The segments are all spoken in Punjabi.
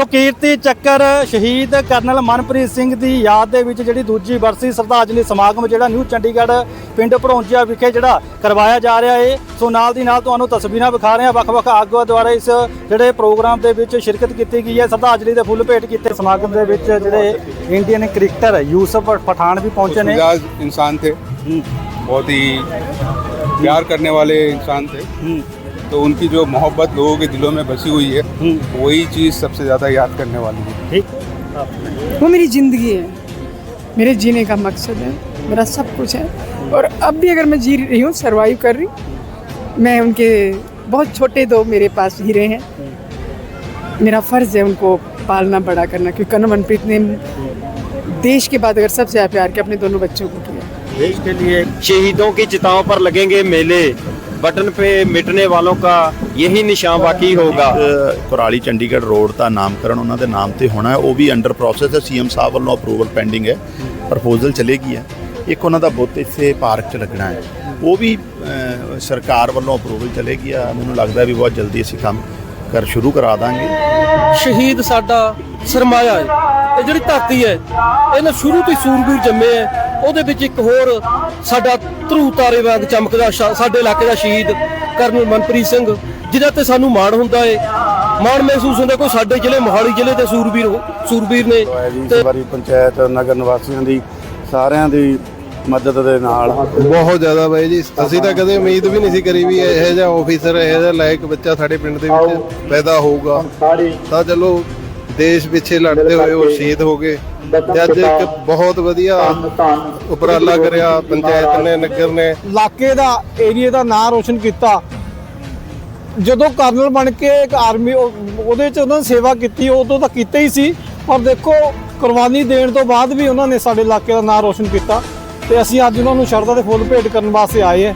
ਕੀਰਤੀ ਚੱਕਰ ਸ਼ਹੀਦ ਕਰਨਲ ਮਨਪ੍ਰੀਤ ਸਿੰਘ ਦੀ ਯਾਦ ਦੇ ਵਿੱਚ ਜਿਹੜੀ ਦੂਜੀ ਵਰਸੀ ਸਰਧਾਂਜਲੀ ਸਮਾਗਮ ਜਿਹੜਾ ਨਿਊ ਚੰਡੀਗੜ੍ਹ ਪਿੰਡ ਭੜੋਂਜਿਆ ਵਿਖੇ ਜਿਹੜਾ ਕਰਵਾਇਆ ਜਾ ਰਿਹਾ ਏ। ਸੋ ਨਾਲ ਦੀ ਨਾਲ ਤੁਹਾਨੂੰ ਤਸਵੀਰਾਂ ਵਿਖਾ ਰਹੇ ਹਾਂ। ਵੱਖ-ਵੱਖ ਆਗੂਆਂ ਦੁਆਰਾ ਇਸ ਜਿਹੜੇ ਪ੍ਰੋਗਰਾਮ ਦੇ ਵਿੱਚ ਸ਼ਿਰਕਤ ਕੀਤੀ ਗਈ ਹੈ। ਸਰਧਾਂਜਲੀ ਦੇ ਫੁੱਲ ਭੇਟ ਕੀਤੇ ਸਮਾਗਮ ਦੇ ਵਿੱਚ ਜਿਹੜੇ ਇੰਡੀਅਨ ਕ੍ਰਿਕਟਰ ਯੂਸਫ ਪਠਾਨ ਵੀ ਪਹੁੰਚੇ ਨੇ। ਇਨਸਾਨ ਥੇ। ਬਹੁਤ ਹੀ ਪਿਆਰ ਕਰਨੇ ਵਾਲੇ ਇਨਸਾਨ ਥੇ। तो उनकी जो मोहब्बत लोगों के दिलों में बसी हुई है हम्म। वही चीज़ सबसे ज़्यादा याद करने वाली है। ठीक। वो मेरी ज़िंदगी है। मेरे जीने का मकसद है। मेरा सब कुछ है। और अब भी अगर मैं जी रही हूँ सर्वाइव कर रही मैं उनके बहुत छोटे दो मेरे पास हीरे हैं। मेरा फ़र्ज़ है उनको पालना बड़ा करना क्योंकि कर्ण मनप्रीत ने देश के बाद अगर सबसे ज़्यादा प्यार किया अपने दोनों बच्चों को किया। देश के लिए शहीदों की चिताओं पर लगेंगे मेले। बटन पे मिटने वालों का यही निशान बाकी होगा ਅ, ਕੁਰਾਲੀ ਚੰਡੀਗੜ੍ਹ ਰੋਡ ਦਾ ਨਾਮਕਰਨ ਉਹਨਾਂ ਦੇ ਨਾਮ ਤੇ ਹੋਣਾ ਹੈ ਉਹ ਵੀ ਅੰਡਰ ਪ੍ਰੋਸੈਸ ਹੈ ਸੀਐਮ ਸਾਹਿਬ ਵੱਲੋਂ ਅਪਰੂਵਲ ਪੈਂਡਿੰਗ ਹੈ ਪ੍ਰਪੋਜ਼ਲ ਚਲੇਗੀ ਹੈ ਇੱਕ ਉਹਨਾਂ ਦਾ ਬੁੱਤ ਇੱਥੇ ਪਾਰਕ 'ਚ ਲੱਗਣਾ ਹੈ ਉਹ ਵੀ ਅ, ਸਰਕਾਰ ਵੱਲੋਂ ਅਪਰੂਵਲ ਚਲੇਗੀ ਆ ਮੈਨੂੰ ਲੱਗਦਾ ਵੀ ਬਹੁਤ ਜਲਦੀ ਅਸੀਂ ਕੰਮ ਕਰ ਸ਼ੁਰੂ ਕਰਾ ਦਾਂਗੇ ਸ਼ਹੀਦ ਸਾਡਾ ਸਰਮਾਇਆ ਹੈ ਇਹ ਜਿਹੜੀ ਧਰਤੀ ਹੈ ਇਹਨਾਂ ਸ਼ੁਰੂ ਤੋਂ ਹੀ ਸੂਰਬੀਰ ਜੰਮੇ ਹੈ ਉਹਦੇ ਵਿੱਚ ਇੱਕ ਹੋਰ ਸਾਡਾ ਧਰੂ ਤਾਰੇ ਵਾਂਗ ਚਮਕਦਾ ਸਾਡੇ ਇਲਾਕੇ ਦਾ ਸ਼ਹੀਦ ਕਰਨਲ ਮਨਪ੍ਰੀਤ ਸਿੰਘ ਜਿਹਦਾ ਤੇ ਸਾਨੂੰ ਮਾਣ ਹੁੰਦਾ ਹੈ ਮਾਣ ਮਹਿਸੂਸ ਹੁੰਦਾ ਕੋਈ ਸਾਡੇ ਜ਼ਿਲ੍ਹੇ ਮੋਹਾਲੀ ਜ਼ਿਲ੍ਹੇ ਦੇ ਸੂਰਬੀਰ ਹੋ- ਸੂਰਬੀਰ ਨੇ ਤੇ ਵਾਰੀ ਪੰਚਾਇਤ ਨਗਰ ਨਿਵਾਸੀਆਂ ਦੀ ਸਾਰਿਆਂ ਦੀ ਮਦਦ ਦੇ ਨਾਲ। ਬਹੁਤ ਜ਼ਿਆਦਾ ਬਾਈ ਜੀ। ਅਸੀਂ ਤਾਂ ਕਦੇ ਉਮੀਦ ਵੀ ਨਹੀਂ ਸੀ ਕਰੀ ਵੀ ਇਹੋ ਜਿਹਾ ਆਫੀਸਰ ਇਹੋ ਜਿਹਾ ਲਾਇਕ ਬੱਚਾ ਸਾਡੇ ਪਿੰਡ ਦੇ ਵਿੱਚ ਪੈਦਾ ਹੋਊਗਾ। ਤਾਂ ਚਲੋ ਦੇਸ਼ ਪਿੱਛੇ ਲੜਦੇ ਹੋਏ ਉਹ ਸ਼ਹੀਦ ਹੋ ਗਏ। ਤੇ ਅੱਜ ਇੱਕ ਬਹੁਤ ਵਧੀਆ ਉਪਰਾਲਾ ਕਰਿਆ, ਪੰਚਾਇਤ ਨੇ, ਨਗਰ ਨੇ। ਇਲਾਕੇ ਦਾ ਏਰੀਆ ਦਾ ਨਾਂ ਰੋਸ਼ਨ ਕੀਤਾ। ਜਦੋਂ ਕਰਨਲ ਬਣ ਕੇ ਇੱਕ ਆਰਮੀ ਉਹਦੇ ਚ ਉਹਨਾਂ ਨੇ ਸੇਵਾ ਕੀਤੀ, ਉਦੋਂ ਤਾਂ ਕੀਤਾ ਹੀ ਸੀ। ਪਰ ਦੇਖੋ, ਕੁਰਬਾਨੀ ਦੇਣ ਤੋਂ ਬਾਅਦ ਵੀ ਉਹਨਾਂ ਨੇ ਸਾਡੇ ਇਲਾਕੇ ਦਾ ਨਾਂ ਰੋਸ਼ਨ ਕੀਤਾ। ਤੇ ਅਸੀਂ ਅੱਜ ਉਹਨਾਂ ਨੂੰ ਸ਼ਰਧਾ ਦੇ ਫੁੱਲ ਭੇਟ ਕਰਨ ਵਾਸਤੇ ਆਏ ਹਾਂ।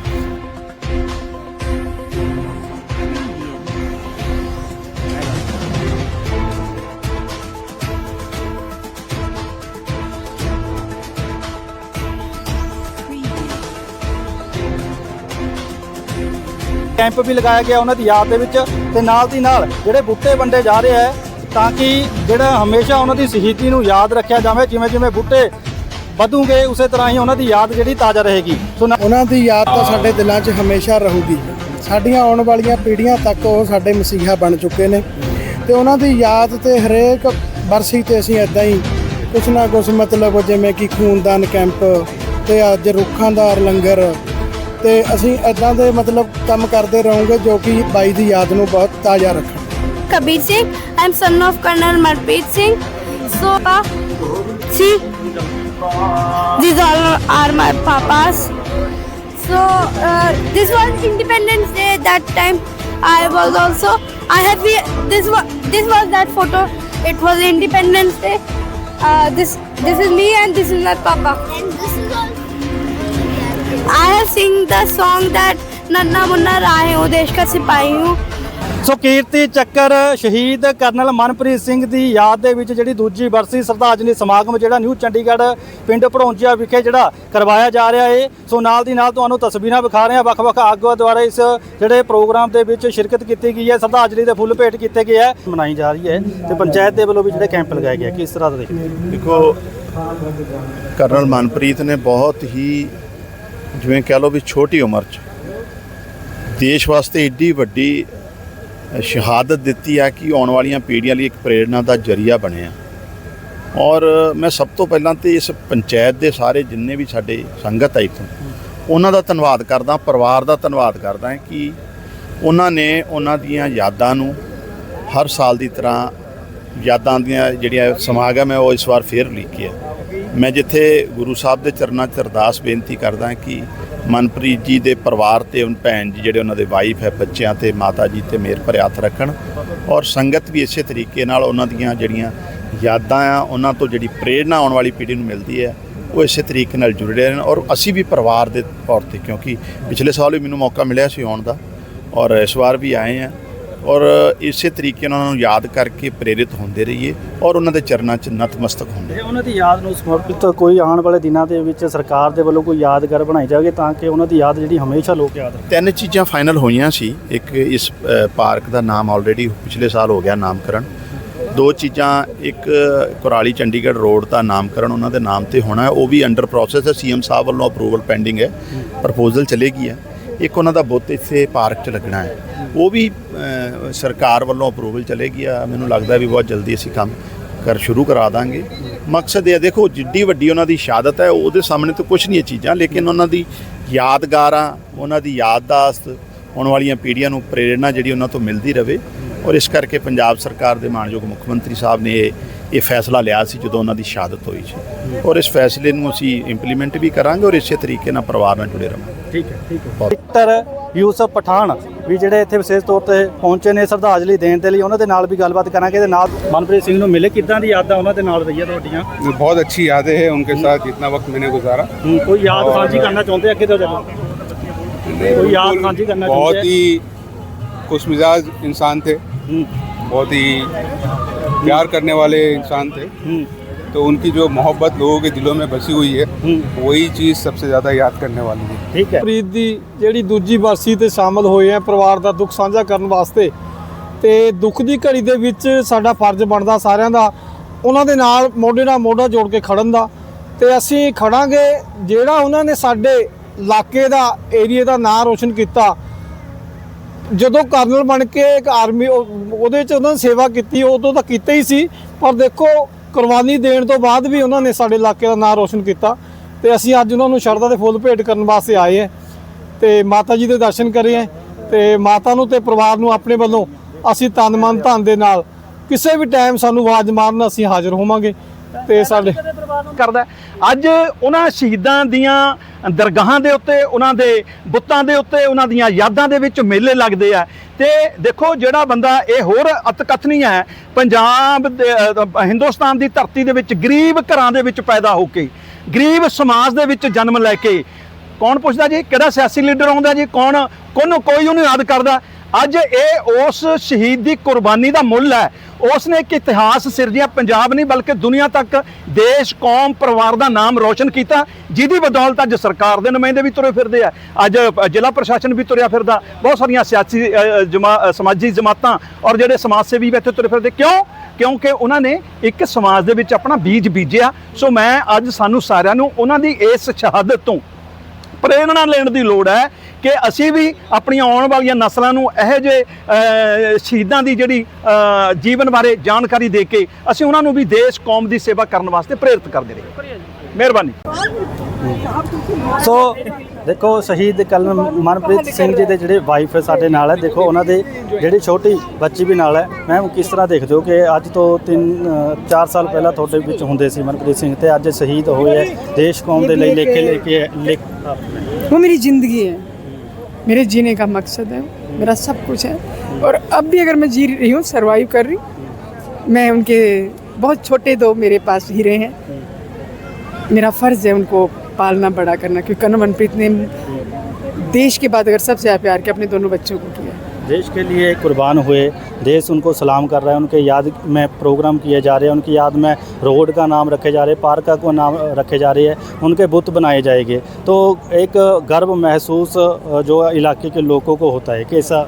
ਕੈਂਪ ਵੀ ਲਗਾਇਆ ਗਿਆ ਉਹਨਾਂ ਦੀ ਯਾਦ ਦੇ ਵਿੱਚ ਤੇ ਨਾਲ ਦੀ ਨਾਲ ਜਿਹੜੇ ਬੂਟੇ ਵੰਡੇ ਜਾ ਰਹੇ ਹੈ ਤਾਂ ਕਿ ਜਿਹੜਾ ਹਮੇਸ਼ਾ ਉਹਨਾਂ ਦੀ ਸ਼ਹੀਦੀ ਨੂੰ ਯਾਦ ਰੱਖਿਆ ਜਾਵੇ, ਜਿਵੇਂ ਜਿਵੇਂ ਬੂਟੇ ਵਧੂਗੇ, ਉਸੇ ਤਰ੍ਹਾਂ ਹੀ ਉਹਨਾਂ ਦੀ ਯਾਦ ਜਿਹੜੀ ਤਾਜ਼ਾ ਰਹੇਗੀ। ਸੋ ਨਾ- ਉਹਨਾਂ ਦੀ ਯਾਦ ਤਾਂ ਸਾਡੇ ਦਿਲਾਂ 'ਚ ਹਮੇਸ਼ਾ ਰਹੂਗੀ। ਸਾਡੀਆਂ ਆਉਣ ਵਾਲੀਆਂ ਪੀੜ੍ਹੀਆਂ ਤੱਕ ਉਹ ਸਾਡੇ ਮਸੀਹਾ ਬਣ ਚੁੱਕੇ ਨੇ। ਤੇ ਉਹਨਾਂ ਦੀ ਯਾਦ ਤੇ ਹਰੇਕ ਬਰਸੀ ਤੇ ਅਸੀਂ ਇਦਾਂ ਹੀ ਕੁਛ ਨਾ ਕੁਛ ਮਤਲਬ ਜਿਵੇਂ ਕਿ ਖੂਨਦਾਨ ਕੈਂਪ ਤੇ ਅੱਜ ਰੁੱਖਾਂ ਦਾ ਲੰਗਰ ਤੇ ਅਸੀਂ ਇਦਾਂ ਦੇ ਮਤਲਬ ਕੰਮ ਕਰਦੇ ਰਹੋਗੇ ਜੋ ਕਿ ਬਾਈ ਦੀ ਯਾਦ ਨੂੰ ਬਹੁਤ ਤਾਜ਼ਾ ਰੱਖਣ Kabir Singh. I'm son of Colonel Manpreet Singh. So, uh, see, these all are my papas. So, uh, this was Independence Day. That time, I was also. I have this was this was that photo. It was Independence Day. Uh, this this is me and this is my papa. And this is all. I have sing the song that नन्ना मुन्ना राहे हूँ देश का सिपाही हूँ ਸੋ ਕੀਰਤੀ ਚੱਕਰ ਸ਼ਹੀਦ ਕਰਨਲ ਮਨਪ੍ਰੀਤ ਸਿੰਘ ਦੀ ਯਾਦ ਦੇ ਵਿੱਚ ਜਿਹੜੀ ਦੂਜੀ ਬਰਸੀ ਸ਼ਰਧਾਂਜਲੀ ਸਮਾਗਮ ਜਿਹੜਾ ਨਿਊ ਚੰਡੀਗੜ੍ਹ ਪਿੰਡ ਭਰੌਂਜੀਆ ਵਿਖੇ ਜਿਹੜਾ ਕਰਵਾਇਆ ਜਾ ਰਿਹਾ ਹੈ ਸੋ ਨਾਲ ਦੀ ਨਾਲ ਤੁਹਾਨੂੰ ਤਸਵੀਰਾਂ ਵਿਖਾ ਰਹੇ ਹਾਂ ਵੱਖ-ਵੱਖ ਆਗੂਆਂ ਦੁਆਰਾ ਇਸ ਜਿਹੜੇ ਪ੍ਰੋਗਰਾਮ ਦੇ ਵਿੱਚ ਸ਼ਿਰਕਤ ਕੀਤੀ ਗਈ ਹੈ ਸ਼ਰਧਾਂਜਲੀ ਦੇ ਫੁੱਲ ਭੇਟ ਕੀਤੇ ਗਏ ਹੈ ਮਨਾਈ ਜਾ ਰਹੀ ਹੈ ਤੇ ਪੰਚਾਇਤ ਦੇ ਵੱਲੋਂ ਵੀ ਜਿਹੜੇ ਕੈਂਪ ਲਗਾਏ ਗਏ ਕਿਸ ਤਰ੍ਹਾਂ ਦਾ ਦੇਖਦੇ ਹੋ? ਦੇਖੋ ਕਰਨਲ ਮਨਪ੍ਰੀਤ ਨੇ ਬਹੁਤ ਹੀ ਜਿਵੇਂ ਕਹਿ ਲਓ ਵੀ ਛੋਟੀ ਉਮਰ 'ਚ। ਦੇਸ਼ ਵਾਸਤੇ ਏਡੀ ਵੱਡੀ ਸ਼ਹਾਦਤ ਦਿੱਤੀ ਆ ਕਿ ਆਉਣ ਵਾਲੀਆਂ ਪੀੜ੍ਹੀਆਂ ਲਈ ਇੱਕ ਪ੍ਰੇਰਣਾ ਦਾ ਜ਼ਰੀਆ ਬਣਿਆ। ਔਰ ਮੈਂ ਸਭ ਤੋਂ ਪਹਿਲਾਂ ਤੇ ਇਸ ਪੰਚਾਇਤ ਦੇ ਸਾਰੇ ਜਿੰਨੇ ਵੀ ਸਾਡੇ ਸੰਗਤ ਆ ਇੱਥੋਂ, ਉਹਨਾਂ ਦਾ ਧੰਨਵਾਦ ਕਰਦਾ, ਪਰਿਵਾਰ ਦਾ ਧੰਨਵਾਦ ਕਰਦਾ ਕਿ ਉਹਨਾਂ ਨੇ ਉਹਨਾਂ ਦੀਆਂ ਯਾਦਾਂ ਨੂੰ ਹਰ ਸਾਲ ਦੀ ਤਰ੍ਹਾਂ, ਯਾਦਾਂ ਦੀਆਂ ਜਿਹੜੀਆਂ ਸਮਾਗਮ ਹੈ ਉਹ ਇਸ ਵਾਰ ਫੇਰ ਲਿਖਿਆ ਮੈਂ ਜਿੱਥੇ ਗੁਰੂ ਸਾਹਿਬ ਦੇ ਚਰਨਾਂ 'ਚ ਅਰਦਾਸ ਬੇਨਤੀ ਕਰਦਾ ਕਿ ਮਨਪ੍ਰੀਤ ਜੀ ਦੇ ਪਰਿਵਾਰ ਤੇ ਉਹਨਾਂ ਭੈਣ ਜੀ ਜਿਹੜੇ ਉਹਨਾਂ ਦੇ ਵਾਈਫ ਹੈ, ਬੱਚਿਆਂ ਤੇ, ਮਾਤਾ ਜੀ ਤੇ ਮੇਰ ਭਰੇ ਹੱਥ ਰੱਖਣ ਔਰ ਸੰਗਤ ਵੀ ਇਸੇ ਤਰੀਕੇ ਨਾਲ ਉਹਨਾਂ ਦੀਆਂ ਜਿਹੜੀਆਂ ਯਾਦਾਂ ਆ, ਉਹਨਾਂ ਤੋਂ ਜਿਹੜੀ ਪ੍ਰੇਰਣਾ ਆਉਣ ਵਾਲੀ ਪੀੜ੍ਹੀ ਨੂੰ ਮਿਲਦੀ ਹੈ, ਉਹ ਇਸੇ ਤਰੀਕੇ ਨਾਲ ਜੁੜੇ ਰਹਿਣ ਔਰ ਅਸੀਂ ਵੀ ਪਰਿਵਾਰ ਦੇ ਤੌਰ ਤੇ ਕਿਉਂਕਿ ਪਿਛਲੇ ਸਾਲ ਵੀ ਮੈਨੂੰ ਮੌਕਾ ਮਿਲਿਆ ਸੀ ਆਉਣ ਦਾ ਔਰ ਇਸ ਵਾਰ ਵੀ ਆਏ ਆ ਔਰ ਇਸੇ ਤਰੀਕੇ ਨਾਲ ਉਹਨਾਂ ਨੂੰ ਯਾਦ ਕਰਕੇ ਪ੍ਰੇਰਿਤ ਹੁੰਦੇ ਰਹੀਏ ਔਰ ਉਹਨਾਂ ਦੇ ਚਰਨਾਂ 'ਚ ਨਤਮਸਤਕ ਹੁੰਦੇ ਉਹਨਾਂ ਦੀ ਯਾਦ ਨੂੰ ਸਮਰਪਿਤ ਕੋਈ ਆਉਣ ਵਾਲੇ ਦਿਨਾਂ ਦੇ ਵਿੱਚ ਸਰਕਾਰ ਦੇ ਵੱਲੋਂ ਕੋਈ ਯਾਦਗਾਰ ਬਣਾਈ ਜਾਵੇਗੀ ਤਾਂ ਕਿ ਉਹਨਾਂ ਦੀ ਯਾਦ ਜਿਹੜੀ ਹਮੇਸ਼ਾ ਲੋਕ ਯਾਦ ਤਿੰਨ ਚੀਜ਼ਾਂ ਫਾਈਨਲ ਹੋਈਆਂ ਸੀ। ਇੱਕ ਇਸ ਪਾਰਕ ਦਾ ਨਾਮ ਆਲਰੇਡੀ ਪਿਛਲੇ ਸਾਲ ਹੋ ਗਿਆ ਨਾਮਕਰਨ। ਦੋ ਚੀਜ਼ਾਂ ਇੱਕ ਕੁਰਾਲੀ ਚੰਡੀਗੜ੍ਹ ਰੋਡ ਦਾ ਨਾਮਕਰਨ ਉਹਨਾਂ ਦੇ ਨਾਮ ਤੇ ਹੋਣਾ ਹੈ। ਉਹ ਵੀ ਅੰਡਰ ਪ੍ਰੋਸੈਸ ਹੈ। ਸੀਐਮ ਸਾਹਿਬ ਵੱਲੋਂ ਅਪਰੂਵਲ ਪੈਂਡਿੰਗ ਹੈ। ਪ੍ਰਪੋਜ਼ਲ ਚਲੇਗੀ ਹੈ। ਇੱਕ ਉਹਨਾਂ ਦਾ ਬੁੱਤ ਇੱਥੇ ਪਾਰਕ 'ਚ ਲੱਗਣਾ ਹੈ। ਉਹ ਵੀ ਸਰਕਾਰ ਵੱਲੋਂ ਅਪਰੂਵਲ ਚਲੇਗੀ ਆ। ਮੈਨੂੰ ਲੱਗਦਾ ਵੀ ਬਹੁਤ ਜਲਦੀ ਅਸੀਂ ਕੰਮ ਕਰ, ਸ਼ੁਰੂ ਕਰਾ ਦਾਂਗੇ। ਮਕਸਦ ਇਹ ਹੈ ਦੇਖੋ, ਜਿੱਡੀ ਵੱਡੀ ਉਹਨਾਂ ਦੀ ਸ਼ਹਾਦਤ ਹੈ, ਉਹਦੇ ਸਾਹਮਣੇ ਤਾਂ ਕੁਝ ਨਹੀਂ ਹੈ ਚੀਜ਼ਾਂ, ਲੇਕਿਨ ਉਹਨਾਂ ਦੀ ਯਾਦਗਾਰਾਂ, ਉਹਨਾਂ ਦੀ ਯਾਦਦਾਸ਼ਤ, ਆਉਣ ਵਾਲੀਆਂ ਪੀੜ੍ਹੀਆਂ ਨੂੰ ਪ੍ਰੇਰਣਾ ਜਿਹੜੀ ਉਹਨਾਂ ਤੋਂ ਮਿਲਦੀ ਰਹੇ ਔਰ ਇਸ ਕਰਕੇ ਪੰਜਾਬ ਸਰਕਾਰ ਦੇ ਮਾਨਯੋਗ ਮੁੱਖ ਮੰਤਰੀ ਸਾਹਿਬ ਨੇ ਇਹ ਇਹ ਫੈਸਲਾ ਲਿਆ ਸੀ ਜਦੋਂ ਉਹਨਾਂ ਦੀ ਸ਼ਹਾਦਤ ਹੋਈ ਸੀ। ਔਰ ਇਸ ਫੈਸਲੇ ਨੂੰ ਅਸੀਂ ਇੰਪਲੀਮੈਂਟ ਵੀ ਕਰਾਂਗੇ ਔਰ ਇਸੇ ਤਰੀਕੇ ਨਾਲ ਪਰਿਵਾਰ ਨਾਲ ਜੁੜੇ ਰਹਾਂਗੇ। ਠੀਕ ਹੈ ਠੀਕ ਹੈ। ਡਾਕਟਰ ਯੂਸਫ ਪਠਾਨ ਵੀ ਜਿਹੜੇ ਇੱਥੇ ਵਿਸ਼ੇਸ਼ ਤੌਰ ਤੇ ਪਹੁੰਚੇ ਨੇ ਸਰਧਾਂਜਲੀ ਦੇਣ ਦੇ ਲਈ ਉਹਨਾਂ ਦੇ ਨਾਲ ਵੀ ਗੱਲਬਾਤ ਕਰਾਂਗੇ। ਤੇ ਨਾਲ ਮਨਪ੍ਰੀਤ ਸਿੰਘ ਨੂੰ ਮਿਲੇ ਕਿਦਾਂ ਦੀ ਯਾਦਾਂ ਉਹਨਾਂ ਦੇ ਨਾਲ ਰਹੀਆਂ ਤੁਹਾਡੀਆਂ? ਬਹੁਤ ਅੱਛੀ ਯਾਦਾਂ ਹੈ ਉਹਨਾਂ ਦੇ ਸਾਥ ਜਿੰਨਾ ਵਕਤ ਮੈਨੇ ਗੁਜ਼ਾਰਾ। ਕੋਈ ਯਾਦ ਸਾਂਝੀ ਕਰਨਾ ਚਾਹੁੰਦੇ ਅੱਗੇ ਤੋਂ ਜਦੋਂ? ਕੋਈ ਯਾਦ ਸਾਂਝੀ ਕਰਨਾ ਚਾਹੁੰਦੇ? ਬਹੁਤ ਹੀ ਖੁਸ਼ਮਿਜ਼ਾਜ ਇਨਸਾਨ ਥੇ। ਬਹੁਤ ਹੀ प्यार करने वाले इंसान थे हम्म, तो उनकी जो मोहब्बत लोगों के दिलों में बसी हुई है हम्म, वही चीज़ सबसे ज़्यादा याद करने वाली है ਠੀਕ ਹੈ ਪ੍ਰੀਤ ਦੀ ਜਿਹੜੀ ਦੂਜੀ ਬਰਸੀ ਤੇ ਸ਼ਾਮਲ ਹੋਏ ਆ ਪਰਿਵਾਰ ਦਾ ਦੁੱਖ ਸਾਂਝਾ ਕਰਨ ਵਾਸਤੇ ਤੇ ਦੁੱਖ ਦੀ ਘੜੀ ਦੇ ਵਿੱਚ ਸਾਡਾ ਫਰਜ਼ ਬਣਦਾ ਸਾਰਿਆਂ ਦਾ ਉਹਨਾਂ ਦੇ ਨਾਲ ਮੋਢੇ ਨਾਲ ਮੋਢਾ ਜੋੜ ਕੇ ਖੜਨ ਦਾ ਤੇ ਅਸੀਂ ਖੜਾਂਗੇ ਜਿਹੜਾ ਉਹਨਾਂ ਨੇ ਸਾਡੇ ਇਲਾਕੇ ਦਾ ਏਰੀਆ ਦਾ ਨਾਂ ਰੋਸ਼ਨ ਕੀਤਾ ਜਦੋਂ ਕਰਨਲ ਬਣ ਕੇ ਇੱਕ ਆਰਮੀ ਉਹਦੇ ਚ ਉਹਨਾਂ ਨੇ ਸੇਵਾ ਕੀਤੀ ਉਦੋਂ ਤਾਂ ਕੀਤਾ ਹੀ ਸੀ, ਪਰ ਦੇਖੋ, ਕੁਰਬਾਨੀ ਦੇਣ ਤੋਂ ਬਾਅਦ ਵੀ ਉਹਨਾਂ ਨੇ ਸਾਡੇ ਇਲਾਕੇ ਦਾ ਨਾਮ ਰੋਸ਼ਨ ਕੀਤਾ ਤੇ ਅਸੀਂ ਅੱਜ ਉਹਨਾਂ ਨੂੰ ਸ਼ਰਧਾ ਦੇ ਫੁੱਲ ਭੇਟ ਕਰਨ ਵਾਸਤੇ ਆਏ ਹਾਂ ਤੇ ਮਾਤਾ ਜੀ ਦੇ ਦਰਸ਼ਨ ਕਰੇ ਹੈ ਤੇ ਮਾਤਾ ਨੂੰ ਤੇ ਪਰਿਵਾਰ ਨੂੰ ਆਪਣੇ ਵੱਲੋਂ ਅਸੀਂ ਤਨ ਮਨ ਧਨ ਦੇ ਨਾਲ ਕਿਸੇ ਵੀ ਟਾਈਮ ਸਾਨੂੰ ਆਵਾਜ਼ ਮਾਰਨ ਅਸੀਂ ਹਾਜ਼ਰ ਹੋਵਾਂਗੇ। ਤੇ ਸਾਡੇ ਕਰਦਾ ਅੱਜ ਉਹਨਾਂ ਸ਼ਹੀਦਾਂ ਦੀਆਂ ਦਰਗਾਹਾਂ ਦੇ ਉੱਤੇ ਉਹਨਾਂ ਦੇ ਬੁੱਤਾਂ ਦੇ ਉੱਤੇ ਉਹਨਾਂ ਦੀਆਂ ਯਾਦਾਂ ਦੇ ਵਿੱਚ ਮੇਲੇ ਲੱਗਦੇ ਆ। ਤੇ ਦੇਖੋ ਜਿਹੜਾ ਬੰਦਾ ਇਹ ਹੋਰ ਅਤਕਥਨੀ ਹੈ ਪੰਜਾਬ ਦੇ, ਹਿੰਦੁਸਤਾਨ ਦੀ ਧਰਤੀ ਦੇ ਵਿੱਚ ਗਰੀਬ ਘਰਾਂ ਦੇ ਵਿੱਚ ਪੈਦਾ ਹੋ ਕੇ ਗਰੀਬ ਸਮਾਜ ਦੇ ਵਿੱਚ ਜਨਮ ਲੈ ਕੇ ਕੌਣ ਪੁੱਛਦਾ ਜੀ? ਕਿਹੜਾ ਸਿਆਸੀ ਲੀਡਰ ਆਉਂਦਾ ਜੀ? ਕੌਣ ਕੋਨੂੰ ਕੋਈ ਉਹਨੂੰ ਯਾਦ ਕਰਦਾ? ਅੱਜ ਇਹ ਉਸ ਸ਼ਹੀਦ ਦੀ ਕੁਰਬਾਨੀ ਦਾ ਮੁੱਲ ਹੈ। ਉਸ ਨੇ ਇੱਕ ਇਤਿਹਾਸ ਸਿਰਜਿਆ ਪੰਜਾਬ ਨਹੀਂ, ਬਲਕਿ ਦੁਨੀਆ ਤੱਕ ਦੇਸ਼, ਕੌਮ, ਪਰਿਵਾਰ ਦਾ ਨਾਮ ਰੋਸ਼ਨ ਕੀਤਾ। ਜਿਹਦੀ ਬਦੌਲਤ ਅੱਜ ਸਰਕਾਰ ਦੇ ਨੁਮਾਇੰਦੇ ਵੀ ਤੁਰੇ ਫਿਰਦੇ ਆ। ਅੱਜ ਜ਼ਿਲ੍ਹਾ ਪ੍ਰਸ਼ਾਸਨ ਵੀ ਤੁਰਿਆ ਫਿਰਦਾ। ਬਹੁਤ ਸਾਰੀਆਂ ਸਿਆਸੀ ਜਮਾ ਸਮਾਜੀ ਜਮਾਤਾਂ ਔਰ ਜਿਹੜੇ ਸਮਾਜ ਸੇਵੀ ਵੀ ਇੱਥੇ ਤੁਰੇ ਫਿਰਦੇ। ਕਿਉਂ? ਕਿਉਂਕਿ ਉਹਨਾਂ ਨੇ ਇੱਕ ਸਮਾਜ ਦੇ ਵਿੱਚ ਆਪਣਾ ਬੀਜ ਬੀਜਿਆ। ਸੋ ਮੈਂ ਅੱਜ ਸਾਨੂੰ ਸਾਰਿਆਂ ਨੂੰ ਉਹਨਾਂ ਦੀ ਇਸ ਸ਼ਹਾਦਤ ਤੋਂ ਪ੍ਰੇਰਣਾ ਲੈਣ ਦੀ ਲੋੜ ਹੈ ਕਿ ਅਸੀਂ ਵੀ ਆਪਣੀਆਂ ਆਉਣ ਵਾਲੀਆਂ ਨਸਲਾਂ ਨੂੰ ਇਹੋ ਜਿਹੇ ਸ਼ਹੀਦਾਂ ਦੀ ਜਿਹੜੀ ਜੀਵਨ ਬਾਰੇ ਜਾਣਕਾਰੀ ਦੇ ਕੇ ਅਸੀਂ ਉਹਨਾਂ ਨੂੰ ਵੀ ਦੇਸ਼ ਕੌਮ ਦੀ ਸੇਵਾ ਕਰਨ ਵਾਸਤੇ ਪ੍ਰੇਰਿਤ ਕਰਦੇ ਰਹੀਏ। ਮਿਹਰਬਾਨੀ ਸੋ ਦੇਖੋ ਸ਼ਹੀਦ ਕਲਮ ਮਨਪ੍ਰੀਤ ਸਿੰਘ ਜੀ ਦੇ ਜਿਹੜੇ ਵਾਈਫ ਸਾਡੇ ਨਾਲ ਹੈ ਦੇਖੋ ਉਹਨਾਂ ਦੇ ਜਿਹੜੀ ਛੋਟੀ ਬੱਚੀ ਵੀ ਨਾਲ ਹੈ ਮੈਮ ਕਿਸ ਤਰ੍ਹਾਂ ਦੇਖਦੇ ਹੋ ਕਿ ਅੱਜ ਤੋਂ 3 4 ਸਾਲ ਪਹਿਲਾਂ ਤੁਹਾਡੇ ਵਿੱਚ ਹੁੰਦੇ ਸੀ ਮਨਪ੍ਰੀਤ ਸਿੰਘ ਤੇ ਅੱਜ ਸ਼ਹੀਦ ਹੋਏ ਹੈ ਦੇਸ਼ ਕੌਮ ਦੇ ਲਈ ਲੇਖੇ ਲੈ ਕੇ ਲਿਖ वो मेरी ज़िंदगी है मेरे जीने का मकसद है मेरा सब कुछ है और अब भी अगर मैं जी रही हूँ सरवाइव कर रही मैं उनके बहुत छोटे दो मेरे पास हीरे हैं मेरा फ़र्ज़ है उनको पालना बड़ा करना क्योंकि कनम मनप्रीत ने देश के बाद अगर सबसे ज़्यादा प्यार किया अपने दोनों बच्चों को किया। देश के लिए कुर्बान हुए देश उनको सलाम कर रहा है उनके याद में प्रोग्राम किए जा रहे हैं उनकी याद में रोड का नाम रखे जा रहे हैं पार्क का नाम रखे जा रहे हैं उनके बुत बनाए जाएँगे। तो एक गर्व महसूस जो इलाके के लोगों को होता है कैसा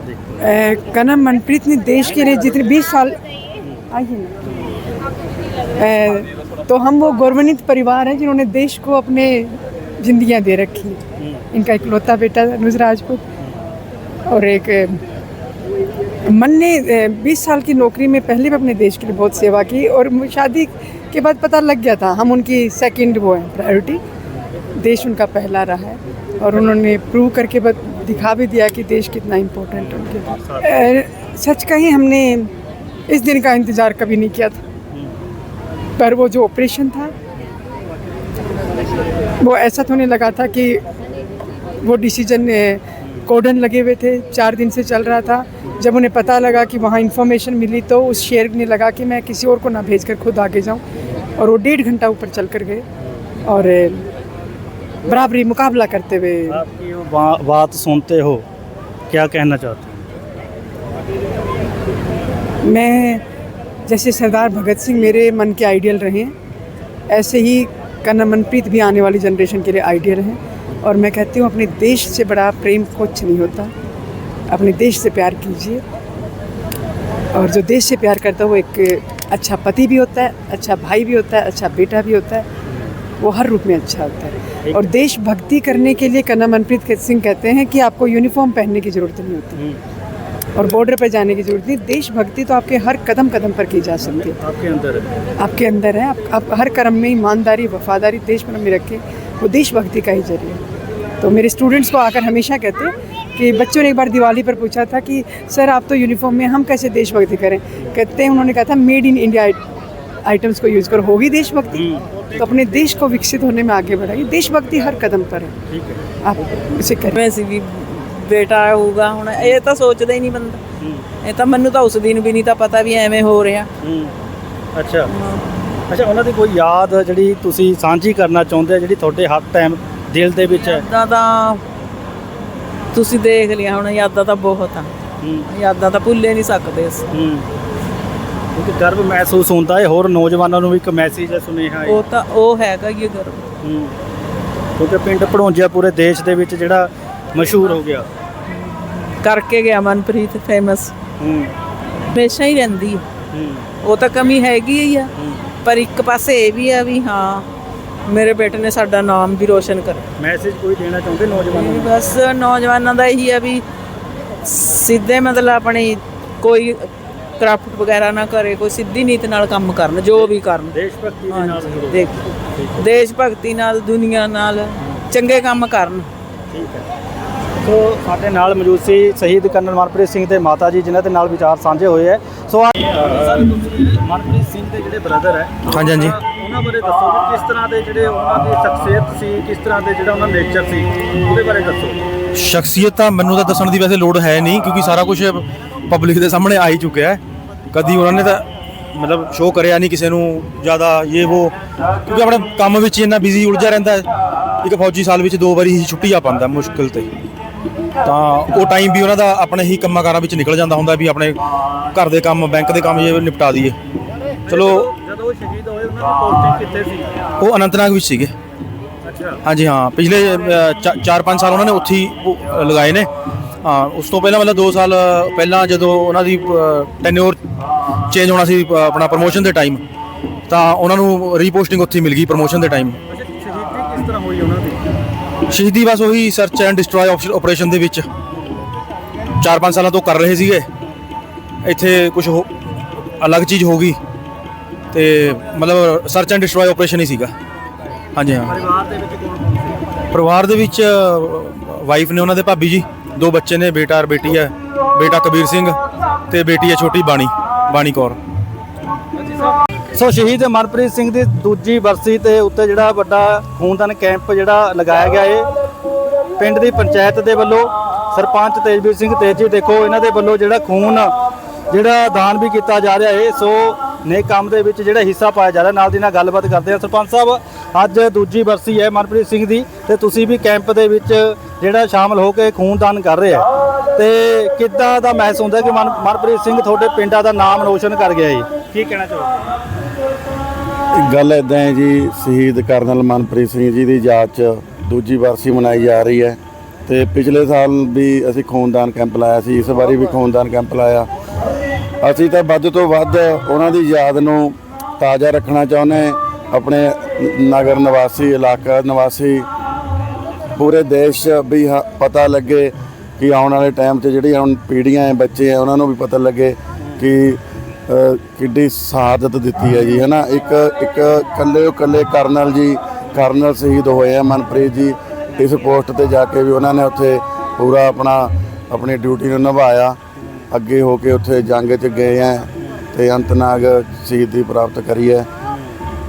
कनम मनप्रीत ने देश के लिए जितने 20 साल आइए तो हम वो गौरवान्वित परिवार हैं जिन्होंने देश को अपने जिंदगियाँ दे रखी हैं। इनका इकलौता बेटा अनुज राजपूत और एक मन ने बीस साल की नौकरी में पहले भी अपने देश के लिए बहुत सेवा की और शादी के बाद पता लग गया था हम उनकी सेकंड वो हैं प्रायोरिटी देश उनका पहला रहा है और उन्होंने प्रूव करके दिखा भी दिया कि देश कितना इम्पोर्टेंट है उनके लिए। सच कहें हमने इस दिन का इंतज़ार कभी नहीं किया था। पर वो जो ऑपरेशन था वो ऐसा तो नहीं लगा था कि वो डिसीज़न कोडन लगे हुए थे चार दिन से चल रहा था। जब उन्हें पता लगा कि वहाँ इन्फॉर्मेशन मिली तो उस शेर ने लगा कि मैं किसी और को ना भेज कर खुद आगे जाऊँ। और वो डेढ़ घंटा ऊपर चल कर गए और बराबरी मुकाबला करते हुए आपकी बा, बात सुनते हो क्या कहना चाहते हो? मैं जैसे सरदार भगत सिंह मेरे मन के आइडियल रहे हैं ऐसे ही कन्ना मनप्रीत भी आने वाली जनरेशन के लिए आइडियल हैं। और मैं कहती हूँ अपने देश से बड़ा प्रेम कुछ नहीं होता। अपने देश से प्यार कीजिए। और जो देश से प्यार करता है वो एक अच्छा पति भी होता है अच्छा भाई भी होता है अच्छा बेटा भी होता है वो हर रूप में अच्छा होता है। और देशभक्ति करने के लिए कन्ना मनप्रीत सिंह कहते हैं कि आपको यूनिफॉर्म पहनने की ज़रूरत नहीं होती। और बॉर्डर पर जाने की ज़रूरत नहीं। देशभक्ति तो आपके हर कदम कदम पर की जा सकती है। आपके अंदर है? आपके अंदर है। आप, आप हर कर्म में ईमानदारी वफादारी देश में रखें वो देशभक्ति का ही ज़रिए तो मेरे स्टूडेंट्स को आकर हमेशा कहते हैं कि बच्चों ने एक बार दिवाली पर पूछा था कि सर आप तो यूनिफॉर्म में हम कैसे देशभक्ति करें? कहते हैं उन्होंने कहा था मेड इन इंडिया आइटम्स को यूज़ करो। होगी देशभक्ति? हम्म, तो अपने देश को विकसित होने में आगे बढ़ाइए। देशभक्ति हर कदम पर है। आप उसे करें। वैसे भी ਬੇਟਾ ਹੋਊਗਾ ਹੁਣ ਇਹ ਤਾਂ ਸੋਚਦਾ ਹੀ ਨਹੀਂ ਬੰਦਾ। ਇਹ ਤਾਂ ਮੈਨੂੰ ਤਾਂ ਉਸ ਦਿਨ ਵੀ ਨਹੀਂ ਤਾਂ ਪਤਾ ਵੀ ਐਵੇਂ ਹੋ ਰਿਹਾ। ਹੂੰ ਅੱਛਾ। ਅੱਛਾ ਉਹਨਾਂ ਦੀ ਕੋਈ ਯਾਦ ਜਿਹੜੀ ਤੁਸੀਂ ਸਾਂਝੀ ਕਰਨਾ ਚਾਹੁੰਦੇ ਆ ਜਿਹੜੀ ਤੁਹਾਡੇ ਹੱਥ ਟਾਈਮ ਦਿਲ ਦੇ ਵਿੱਚ? ਹੈ ਯਾਦਾਂ ਤਾਂ ਤੁਸੀਂ ਦੇਖ ਲਿਆ ਹੁਣ ਯਾਦਾਂ ਤਾਂ ਬਹੁਤ ਆ। ਹੂੰ। ਯਾਦਾਂ ਤਾਂ ਭੁੱਲੇ ਨਹੀਂ ਸਕਦੇ ਅਸੀਂ। ਹੂੰ। ਕਿਉਂਕਿ ਗਰਵ ਮਹਿਸੂਸ ਹੁੰਦਾ ਹੈ ਹੋਰ ਨੌਜਵਾਨਾਂ ਨੂੰ ਵੀ ਇੱਕ ਮੈਸੇਜ ਹੈ ਸੁਨੇਹਾ ਹੈ। ਉਹ ਤਾਂ ਉਹ ਹੈਗਾ ਹੀ ਗਰਵ। ਹੂੰ। ਕਿਉਂਕਿ ਪਿੰਡ ਭੜੋਂਜਿਆ ਪੂਰੇ ਦੇਸ਼ ਦੇ ਵਿੱਚ ਜਿਹੜਾ ਮਸ਼ਹੂਰ ਹੋ ਗਿਆ। ਕਰਕੇ ਗਿਆ ਮਨਪ੍ਰੀਤ ਫੇਮਸ ਹੂੰ। ਹਮੇਸ਼ਾ ਹੀ ਰਹਿੰਦੀ ਹੈ ਹੂੰ। ਉਹ ਤਾਂ ਕਮੀ ਹੈਗੀ ਹੀ ਆ। ਪਰ ਇੱਕ ਪਾਸੇ ਇਹ ਵੀ ਆ ਵੀ ਹਾਂ ਮੇਰੇ ਬੇਟੇ ਨੇ ਸਾਡਾ ਨਾਮ ਵੀ ਰੋਸ਼ਨ ਕਰਿਆ ਮੈਸੇਜ ਕੋਈ ਦੇਣਾ ਚਾਹੁੰਦੇ ਨੌਜਵਾਨਾਂ ਨੂੰ? ਬਸ ਨੌਜਵਾਨਾਂ ਦਾ ਇਹੀ ਆ ਵੀ ਸਿੱਧੇ ਮਤਲਬ ਆਪਣੀ ਕੋਈ ਕਰਾਫਟ ਵਗੈਰਾ ਨਾ ਕਰੇ ਕੋਈ ਸਿੱਧੀ ਨੀਤ ਨਾਲ ਕੰਮ ਕਰਨ ਜੋ ਵੀ ਕਰਨ। ਦੇਸ਼ ਭਗਤੀ ਦੇ ਨਾਲ ਦੇਖ ਦੇਸ਼ ਭਗਤੀ ਨਾਲ ਦੁਨੀਆ ਨਾਲ ਚੰਗੇ ਕੰਮ ਕਰਨ। ਠੀਕ ਹੈ। ਸੋ ਸਾਡੇ ਨਾਲ ਮੌਜੂਦ ਸੀ ਸ਼ਹੀਦ ਕਰਨਲ ਮਨਪ੍ਰੀਤ ਸਿੰਘ ਦੇ ਮਾਤਾ ਜੀ ਜਿਨ੍ਹਾਂ ਦੇ ਨਾਲ ਵਿਚਾਰ ਸਾਂਝੇ ਹੋਏ ਹੈ। ਸੋ ਸਰ ਤੁਸੀਂ ਮਨਪ੍ਰੀਤ ਸਿੰਘ ਦੇ ਜਿਹੜੇ ਬ੍ਰਦਰ ਹੈ ਹਾਂਜੀ, ਹਾਂਜੀ। ਉਹਨਾਂ ਬਾਰੇ ਦੱਸੋ ਕਿ ਕਿਸ ਤਰ੍ਹਾਂ ਦੇ ਜਿਹੜੇ ਉਹਨਾਂ ਦੀ ਸ਼ਖਸੀਅਤ ਸੀ ਕਿਸ ਤਰ੍ਹਾਂ ਦੇ ਜਿਹੜਾ ਉਹਨਾਂ ਨੇਚਰ ਸੀ ਉਹਦੇ ਬਾਰੇ ਦੱਸੋ। ਸ਼ਖਸੀਅਤ ਤਾਂ ਮੈਨੂੰ ਤਾਂ ਦੱਸਣ ਦੀ ਵੈਸੇ ਲੋੜ ਹੈ ਨਹੀਂ ਕਿਉਂਕਿ ਸਾਰਾ ਕੁਝ ਪਬਲਿਕ ਦੇ ਸਾਹਮਣੇ ਆ ਹੀ ਚੁੱਕਿਆ ਹੈ। ਕਦੀ ਉਹਨਾਂ ਨੇ ਤਾਂ ਮਤਲਬ ਸ਼ੋਅ ਕਰਿਆ ਨਹੀਂ ਕਿਸੇ ਨੂੰ ਜ਼ਿਆਦਾ ਇਹ ਉਹ ਕਿਉਂਕਿ ਆਪਣੇ ਕੰਮ ਵਿੱਚ ਇੰਨਾ ਬਿਜ਼ੀ ਉਲਝਿਆ ਰਹਿੰਦਾ ਹੈ। ਇੱਕ ਫੌਜੀ ਸਾਲ ਵਿੱਚ ਦੋ ਵਾਰੀ ਹੀ ਛੁੱਟੀ ਆ ਪਾਉਂਦਾ ਮੁਸ਼ਕਿਲ ਤੇ। ਤਾਂ ਉਹ ਟਾਈਮ ਵੀ ਉਹਨਾਂ ਦਾ ਆਪਣੇ ਹੀ ਕੰਮਾਂ ਕਾਰਾਂ ਵਿੱਚ ਨਿਕਲ ਜਾਂਦਾ ਹੁੰਦਾ ਵੀ ਆਪਣੇ ਘਰ ਦੇ ਕੰਮ, ਬੈਂਕ ਦੇ ਕੰਮ ਜੇ ਨਿਪਟਾ ਦਈਏ। ਚਲੋ ਜਦੋਂ ਉਹ ਸ਼ਹੀਦ ਹੋਏ ਉਹਨਾਂ ਦੀ ਪੋਸਟਿੰਗ ਕਿੱਥੇ ਸੀ ਉਹ ਅਨੰਤਨਾਗ ਵਿੱਚ ਸੀਗੇ। ਹਾਂਜੀ ਹਾਂ, ਪਿਛਲੇ 4-5 ਸਾਲ ਉਹਨਾਂ ਨੇ ਉੱਥੇ ਹੀ ਲਗਾਏ ਨੇ। ਹਾਂ, ਉਸ ਤੋਂ ਪਹਿਲਾਂ ਮਤਲਬ 2 ਸਾਲ ਪਹਿਲਾਂ ਜਦੋਂ ਉਹਨਾਂ ਦੀ ਟੈਨਿਓਰ ਚੇਂਜ ਹੋਣਾ ਸੀ ਆਪਣਾ ਪ੍ਰੋਮੋਸ਼ਨ ਦੇ ਟਾਈਮ ਤਾਂ ਉਹਨਾਂ ਨੂੰ ਰੀਪੋਸਟਿੰਗ ਉੱਥੇ ਮਿਲ ਗਈ ਪ੍ਰੋਮੋਸ਼ਨ ਦੇ ਟਾਈਮ ਕਿਸ ਤਰ੍ਹਾਂ ਹੋਈ ਉਹਨਾਂ ਦੀ? ਸ਼ਹੀਦੀ ਬਸ ਉਹੀ ਸਰਚ ਐਂਡ ਡਿਸਟਰੋਏ ਆਪਰੇਸ਼ਨ ਦੇ ਵਿੱਚ। 4-5 ਸਾਲਾਂ ਤੋਂ ਕਰ ਰਹੇ ਸੀਗੇ। ਇੱਥੇ ਕੁਝ ਅਲੱਗ ਚੀਜ਼ ਹੋ ਗਈ। ਤੇ ਮਤਲਬ ਸਰਚ ਐਂਡ ਡਿਸਟਰੋਏ ਆਪਰੇਸ਼ਨ ਹੀ ਸੀਗਾ। ਹਾਂਜੀ ਹਾਂ। ਪਰਿਵਾਰ ਦੇ ਵਿੱਚ ਕੌਣ ਕੌਣ ਸੀ? ਪਰਿਵਾਰ ਦੇ ਵਿੱਚ ਵਾਈਫ ਨੇ ਉਹਨਾਂ ਦੇ ਭਾਬੀ ਜੀ। ਦੋ ਬੱਚੇ ਨੇ ਬੇਟਾ ਔਰ ਬੇਟੀ ਹੈ। ਬੇਟਾ ਕਬੀਰ ਸਿੰਘ ਤੇ ਬੇਟੀ ਹੈ ਛੋਟੀ ਬਾਣੀ ਬਾਣੀ ਕੌਰ। ਸੋ ਸ਼ਹੀਦ ਮਨਪ੍ਰੀਤ ਸਿੰਘ ਦੀ ਦੂਜੀ ਬਰਸੀ ਤੇ ਉੱਤੇ ਜਿਹੜਾ ਵੱਡਾ ਖੂਨਦਾਨ ਕੈਂਪ ਜਿਹੜਾ ਲਗਾਇਆ ਗਿਆ ਏ, ਪਿੰਡ ਦੀ ਪੰਚਾਇਤ ਦੇ ਵੱਲੋਂ ਸਰਪੰਚ ਤੇਜਵੀਰ ਸਿੰਘ ਤੇਜੀ ਦੇਖੋ ਇਹਨਾਂ ਦੇ ਵੱਲੋਂ ਜਿਹੜਾ ਖੂਨ, ਜਿਹੜਾ ਦਾਨ ਵੀ ਕੀਤਾ ਜਾ ਰਿਹਾ ਏ, ਸੋ ਨੇਕ ਕੰਮ ਦੇ ਵਿੱਚ ਜਿਹੜਾ ਹਿੱਸਾ ਪਾਇਆ ਜਾ ਰਿਹਾ, ਨਾਲ ਦੀ ਨਾਲ ਗੱਲਬਾਤ ਕਰਦੇ ਹਾਂ। ਸਰਪੰਚ ਸਾਹਿਬ, ਅੱਜ ਦੂਜੀ ਬਰਸੀ ਹੈ ਮਨਪ੍ਰੀਤ ਸਿੰਘ ਦੀ ਤੇ ਤੁਸੀਂ ਵੀ ਕੈਂਪ ਦੇ ਵਿੱਚ ਜਿਹੜਾ ਸ਼ਾਮਲ ਹੋ ਕੇ ਖੂਨਦਾਨ ਕਰ ਰਹੇ ਆ। ਤੇ ਕਿੱਦਾਂ ਦਾ ਮਹਿਸੂਸ ਹੁੰਦਾ ਕਿ ਮਨ- ਮਨਪ੍ਰੀਤ ਸਿੰਘ ਤੁਹਾਡੇ ਪਿੰਡਾਂ ਦਾ ਨਾਮ ਰੋਸ਼ਨ ਕਰ ਗਿਆ ਏ? ਕੀ ਕਹਿਣਾ ਚਾਹੋਗੇ? ਗੱਲ ਇਦਾਂ ਹੈ ਜੀ, ਸ਼ਹੀਦ ਕਰਨਲ ਮਨਪ੍ਰੀਤ ਸਿੰਘ ਜੀ ਦੀ ਯਾਦ 'ਚ ਦੂਜੀ ਵਾਰਸੀ ਮਨਾਈ ਜਾ ਰਹੀ ਹੈ ਤੇ ਪਿਛਲੇ ਸਾਲ ਵੀ ਅਸੀਂ ਖੂਨਦਾਨ ਕੈਂਪ ਲਾਇਆ ਸੀ, ਇਸ ਵਾਰੀ ਵੀ ਖੂਨਦਾਨ ਕੈਂਪ ਲਾਇਆ। ਅਸੀਂ ਤਾਂ ਵੱਧ ਤੋਂ ਵੱਧ ਉਹਨਾਂ ਦੀ ਯਾਦ ਨੂੰ ਤਾਜ਼ਾ ਰੱਖਣਾ ਚਾਹੁੰਦੇ ਆਪਣੇ ਨਗਰ ਨਿਵਾਸੀ, ਇਲਾਕਾ ਨਿਵਾਸੀ, ਪੂਰੇ ਦੇਸ਼ 'ਚ ਵੀ ਹ- ਪਤਾ ਲੱਗੇ ਕਿ ਆਉਣ ਵਾਲੇ ਟਾਈਮ 'ਚ ਜਿਹੜੀਆਂ ਹੁਣ ਪੀੜ੍ਹੀਆਂ ਹੈ, ਬੱਚੇ ਹੈ, ਉਹਨਾਂ ਨੂੰ ਵੀ ਪਤਾ ਲੱਗੇ ਕਿ ਕਿੱਡੀ ਸ਼ਹਾਦਤ ਦਿੱਤੀ ਹੈ ਜੀ ਹੈ ਨਾ ਇੱਕ ਇੱਕ ਕੱਲੇ ਕੱਲੇ ਕਰਨਲ ਜੀ ਕਰਨਲ ਸ਼ਹੀਦ ਹੋਏ ਆ ਮਨਪ੍ਰੀਤ ਜੀ ਇਸ ਪੋਸਟ ਤੇ ਜਾ ਕੇ ਵੀ ਉਹਨਾਂ ਨੇ ਉੱਥੇ ਪੂਰਾ ਆਪਣਾ ਆਪਣੀ ਡਿਊਟੀ ਨੂੰ ਨਿਭਾਇਆ। ਅੱਗੇ ਹੋ ਕੇ ਉੱਥੇ ਜੰਗ 'ਚ ਗਏ ਆ ਤੇ ਅੰਤਨਾਗ ਸ਼ਹੀਦੀ ਪ੍ਰਾਪਤ ਕਰੀ ਹੈ।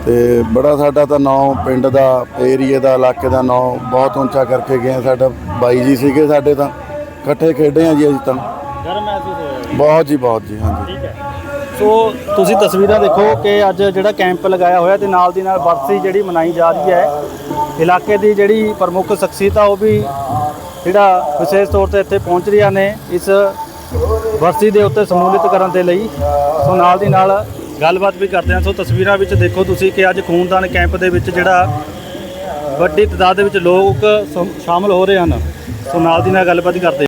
ਤੇ ਬੜਾ ਸਾਡਾ ਤਾਂ ਨਾਂ ਪਿੰਡ ਦਾ ਏਰੀਏ ਦਾ ਇਲਾਕੇ ਦਾ ਨਾਂ ਬਹੁਤ ਉੱਚਾ ਕਰਕੇ ਗਏ। ਸਾਡਾ ਬਾਈ ਜੀ ਸੀਗੇ ਸਾਡੇ ਤਾਂ। ਇਕੱਠੇ ਖੇਡੇ ਆ ਜੀ ਅਸੀਂ ਤਾਂ। ਬਹੁਤ ਜੀ ਬਹੁਤ ਜੀ ਹਾਂਜੀ। ਠੀਕ ਹੈ। ਸੋ ਤੁਸੀਂ ਤਸਵੀਰਾਂ ਦੇਖੋ ਕਿ ਅੱਜ ਜਿਹੜਾ ਕੈਂਪ ਲਗਾਇਆ ਹੋਇਆ ਤੇ ਨਾਲ ਦੀ ਨਾਲ ਬਰਸੀ ਜਿਹੜੀ ਮਨਾਈ ਜਾ ਰਹੀ ਹੈ, ਇਲਾਕੇ ਦੀ ਜਿਹੜੀ ਪ੍ਰਮੁੱਖ ਸ਼ਖਸੀਅਤ ਆ ਉਹ ਵੀ ਜਿਹੜਾ ਵਿਸ਼ੇਸ਼ ਤੌਰ ਤੇ ਇੱਥੇ ਪਹੁੰਚ ਰਹੀਆਂ ਨੇ ਇਸ ਬਰਸੀ ਦੇ ਉੱਤੇ ਸਮੂਲਿਤ ਕਰਨ ਦੇ ਲਈ। ਸੋ ਨਾਲ ਦੀ ਨਾਲ ਗੱਲਬਾਤ ਵੀ ਕਰਦੇ ਹਾਂ। ਸੋ ਤਸਵੀਰਾਂ ਵਿੱਚ ਦੇਖੋ ਤੁਸੀਂ ਕਿ ਅੱਜ ਖੂਨਦਾਨ ਕੈਂਪ ਦੇ ਵਿੱਚ ਜਿਹੜਾ ਵੱਡੀ ਤਦਾਦ ਦੇ ਵਿੱਚ ਲੋਕ ਸ਼ਾਮਲ ਹੋ ਰਹੇ ਹਨ। ਸੋ ਨਾਲ ਦੀ ਨਾਲ ਗੱਲਬਾਤ ਕਰਦੇ